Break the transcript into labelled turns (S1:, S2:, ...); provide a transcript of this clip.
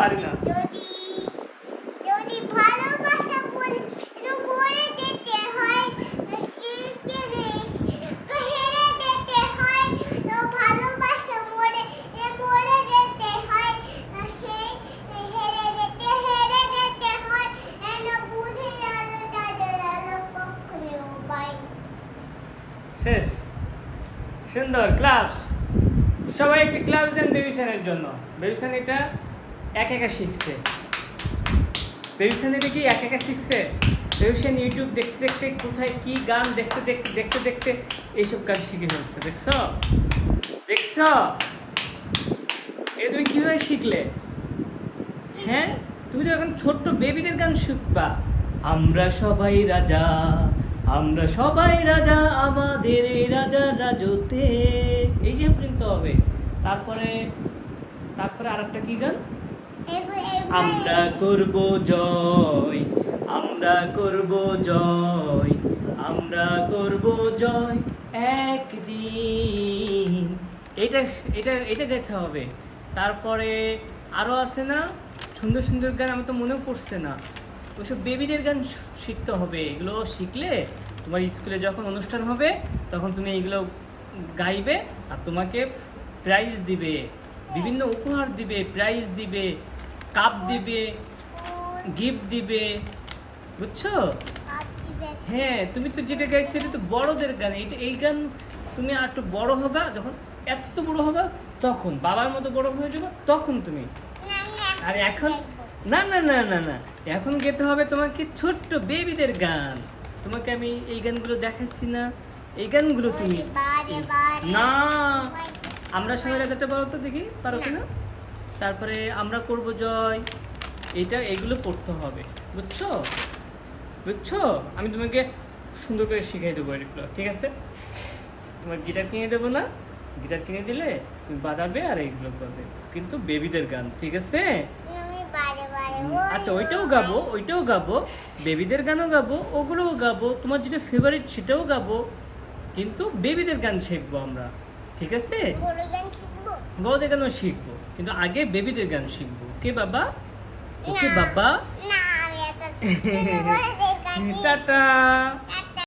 S1: পারি না। শেষ। সুন্দর ক্লাস সবাই একটি ক্লাস দেন বেবিসানের জন্য। বেবিসান এটা এক একা শিখছে। বেবিসান এটা কি এক একা শিখছে। বেবিসান ইউটিউব দেখতে দেখতে কোথায় কি গান দেখতে দেখতে দেখতে দেখতে এইসব কাজ শিখে ফেলছে, দেখছ? দেখছ? এ তুমি কীভাবে শিখলে? হ্যাঁ? তুমি তো এখন ছোট্ট বেবিদের গান শিখবা। আমরা সবাই রাজা, আমরা সবাই রাজা, আমাদের এই রাজা রাজতে এই যে প্রিন্ট হবে। তারপরে তারপরে আরেকটা কি গান? আমরা করব জয়, আমরা করব জয়, আমরা করব জয় একদিন। এটা এটা এটা গাইতে হবে। তারপরে আরও আছে না? সুন্দর সুন্দর গান আমার তো মনেও পড়ছে না। ওইসব বেবিদের গান শিখতে হবে। এগুলো শিখলে তোমার স্কুলে যখন অনুষ্ঠান হবে, তখন তুমি এগুলো গাইবে আর তোমাকে প্রাইজ দিবে। বিভিন্ন উপহার দিবে প্রাইজ দিবে কাপ দিবে গিফট দিবে বুঝছ? হ্যাঁ তুমি তো যেটা গাইছো এটা তো বড়দের গান। এটা এই গান তুমি আর একটু বড় হবে যখন এত বড় হবে তখন বাবার মতো বড় হয়ে যাবে তখন তুমি। আর এখন না না না না না এখন গেতে হবে তোমাকে ছোট্ট বেবিদের গান। তোমাকে আমি এই গানগুলো দেখাচ্ছি না। এই গানগুলো তুমি না আমরা সবাই রাজাটা বলো তো দেখি পারো কিনা তারপরে আমরা করব জয়। এটা এগুলো পড়তে হবে বুঝছ? বুঝছ? আমি তোমাকে সুন্দর করে শিখিয়ে দেবো এগুলো ঠিক আছে? তোমার গিটার কিনে দেবো না? গিটার কিনে দিলে তুমি বাজাবে আর এইগুলো করবে। কিন্তু বেবিদের গান ঠিক আছে? আচ্ছা ওইটাও গাবো ওইটাও গাবো। বেবিদের গানও গাবো ওগুলোও গাবো। তোমার যেটা ফেভারিট সেটাও গাবো। কিন্তু বেবিদের গান শিখব আমরা। ঠিক আছে? বড়দের গানও শিখব? কিন্তু আগে বেবিদের গান শিখব? কে বাবা? ওকে বাবা? টাটা।